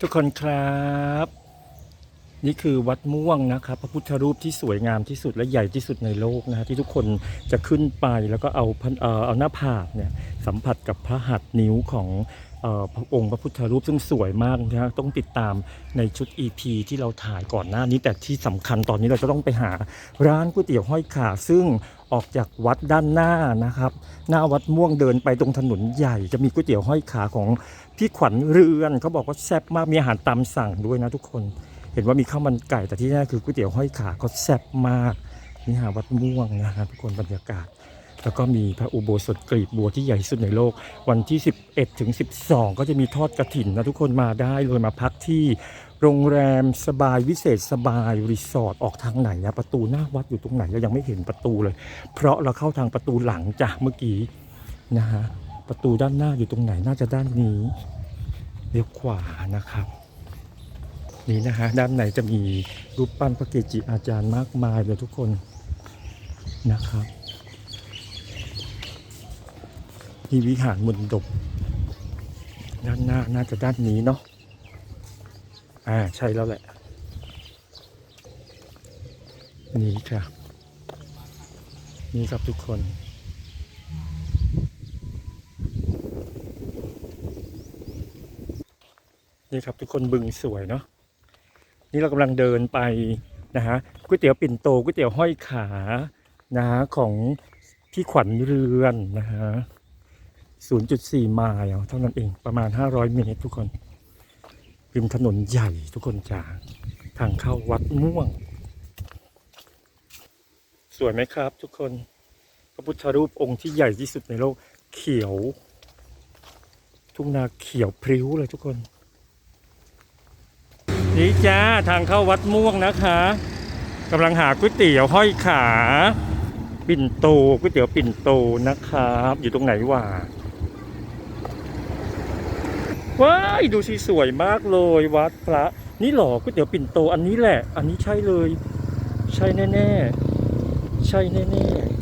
ทุกคนครับ นี่คือวัดม่วงนะครับ พระพุทธรูปที่สวยงามที่สุดและใหญ่ที่สุดในโลกนะฮะที่ทุกคนจะขึ้นไปแล้วก็เอาพันเอ่อเอาหน้าผากเนี่ยสัมผัสกับพระหัตถ์นิ้วของเอ่อพระองค์พระพุทธรูปซึ่งสวยมากนะฮะต้องติดตามในชุด EP ที่เราถ่ายก่อนหน้านี้แต่ที่สำคัญตอนนี้เราจะต้องไปหาร้านก๋วยเตี๋ยวห้อยขาซึ่ง ออกจากวัดด้านหน้านะครับ หน้าวัดม่วงเดินไปตรงถนนใหญ่ จะมีก๋วยเตี๋ยวห้อยขาของพี่ขวัญเรือนเขาบอกว่าแซ่บมากมีอาหารตามสั่งด้วยนะทุกคน เห็นว่ามีข้าวมันไก่แต่ที่แน่คือก๋วยเตี๋ยวห้อยขาก็แซ่บมากนี่หาวัดม่วงนะฮะทุกคนบรรยากาศ แล้วก็มีพระอุโบสถกรีบบัวที่ใหญ่สุดในโลก วันที่ 11ถึง12 ก็จะมีทอดกระถินนะทุกคนมาได้เลยมาพักที่ โรงแรมสบายวิเศษสบายรีสอร์ทออกทางไหนนะประตูหน้าวัดอยู่ตรงไหนเรายังไม่เห็นประตูเลย เพราะเราเข้าทางประตูหลังจ้ะเมื่อกี้นะฮะประตูด้านหน้าอยู่ตรงไหนน่าจะด้านนี้เลี้ยวขวานะครับ นี่นะฮะด้านในจะมีรูปปั้นพระเกจิอาจารย์มากมายเลยทุกคนนะครับมีวิหารมนดบด้านหน้าน่าจะด้านนี้เนาะ อ่าใช่แล้วแหละ นี่ครับ นี่ครับทุกคนนี่ครับทุกคนบึงสวยเนาะนี่เรากำลังเดินไปนะฮะก๋วยเตี๋ยวปิ่นโตก๋วยเตี๋ยวห้อยขานะฮะของพี่ขวัญเรือนนะฮะ0.4 ไมล์เท่านั้นเองประมาณ 500 เมตรทุกคน ริมถนนใหญ่ทุกคนจ้าทางเข้าวัดม่วง สวยไหมครับ ทุกคน พระพุทธรูปองค์ที่ใหญ่ที่สุดในโลก เขียว ทุ่งนาเขียวพริ้วเลยทุกคน นี่จ้าทางเข้าวัดม่วงนะคะกำลังหาก๋วยเตี๋ยวห้อยขา ปิ่นโตก๋วยเตี๋ยวปิ่นโตนะครับ อยู่ตรงไหนวะ ว้ายดูสิสวยมากเลยวัดพระ นี่หรอก๋วยเตี๋ยวปิ่นโตอันนี้แหละ อันนี้ใช่เลย ใช่แน่ๆ ใช่แน่ๆ